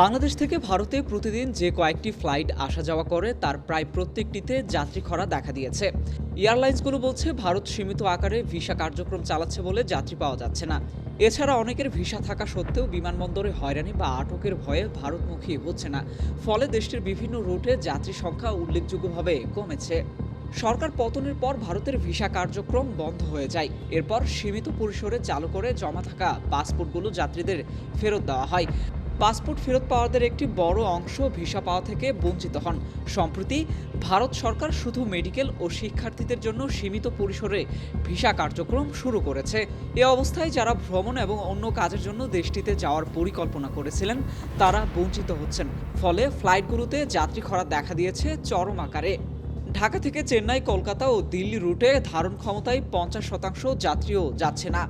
বাংলাদেশ থেকে ভারতে প্রতিদিন যে কয়েকটি ফ্লাইট আসা যাওয়া করে, তার প্রায় প্রত্যেকটিতে যাত্রী খরা দেখা দিয়েছে। এয়ারলাইন্সগুলো বলছে, ভারত সীমিত আকারে ভিসা কার্যক্রম চালাচ্ছে বলে যাত্রী পাওয়া যাচ্ছে না। এছাড়া অনেকের ভিসা থাকা সত্ত্বেও বিমানবন্দরে হয়রানি বা আটকের ভয়ে ভারতমুখী হচ্ছে না। ফলে দেশটির বিভিন্ন রুটে যাত্রী সংখ্যা উল্লেখযোগ্যভাবে কমেছে। সরকার পতনের পর ভারতের ভিসা কার্যক্রম বন্ধ হয়ে যায়। এরপর সীমিত পরিসরে চালু করে জমা থাকা পাসপোর্টগুলো যাত্রীদের ফেরত দেওয়া হয়। পাসপোর্ট ফেরত পাওয়াদের একটি বড় অংশ ভিসা পাওয়া থেকে বঞ্চিত হন। সম্প্রতি ভারত সরকার শুধু মেডিকেল ও শিক্ষার্থীদের জন্য সীমিত পরিসরে ভিসা কার্যক্রম শুরু করেছে। এ অবস্থায় যারা ভ্রমণ এবং অন্য কাজের জন্য দেশটিতে যাওয়ার পরিকল্পনা করেছিলেন, তারা বঞ্চিত হচ্ছেন। ফলে ফ্লাইটগুলোতে যাত্রী খরা দেখা দিয়েছে চরম আকারে। ঢাকা থেকে চেন্নাই, কলকাতা ও দিল্লি রুটে ধারণ ক্ষমতায় পঞ্চাশ শতাংশ যাত্রীও যাচ্ছে না।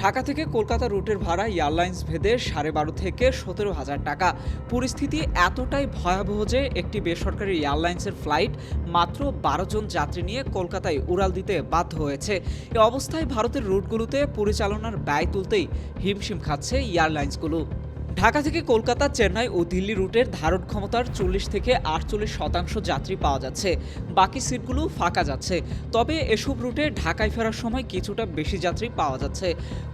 ঢাকা থেকে কলকাতা রুটের ভাড়া এয়ারলাইন্স ভেদে সাড়ে বারো থেকে সতেরো হাজার টাকা। পরিস্থিতি এতটাই ভয়াবহ যে একটি বেসরকারি এয়ারলাইন্সের ফ্লাইট মাত্র বারো জন যাত্রী নিয়ে কলকাতায় উড়াল দিতে বাধ্য হয়েছে। এ অবস্থায় ভারতের রুটগুলোতে পরিচালনার ব্যয় তুলতেই হিমশিম খাচ্ছে এয়ারলাইন্সগুলো। ঢাকা থেকে কলকাতা, চেন্নাই ও দিল্লি রুটের ধারণ ক্ষমতার চল্লিশ থেকে আটচল্লিশ শতাংশ যাত্রী পাওয়া যাচ্ছে। বাকি সিটগুলো ফাঁকা যাচ্ছে। তবে এসব রুটে ঢাকায় ফেরার সময় কিছুটা বেশি যাত্রী পাওয়া যাচ্ছে।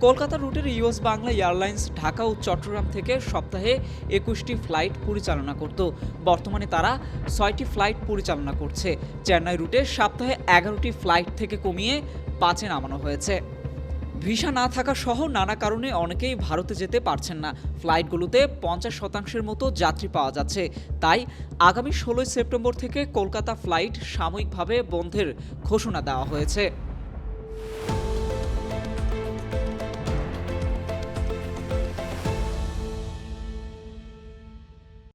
কলকাতা রুটের ইউএস বাংলা এয়ারলাইন্স ঢাকা ও চট্টগ্রাম থেকে সপ্তাহে একুশটি ফ্লাইট পরিচালনা করত। বর্তমানে তারা ছয়টি ফ্লাইট পরিচালনা করছে। চেন্নাই রুটে সপ্তাহে এগারোটি ফ্লাইট থেকে কমিয়ে পাঁচে নামানো হয়েছে। ভিসা না থাকা সহ নানা কারণে অনেকেই ভারতে যেতে পারছেন না। ফ্লাইটগুলোতে পঞ্চাশ শতাংশের মতো যাত্রী পাওয়া যাচ্ছে। তাই আগামী ষোলোই সেপ্টেম্বর থেকে কলকাতা ফ্লাইট সাময়িকভাবে বন্ধের ঘোষণা দেওয়া হয়েছে।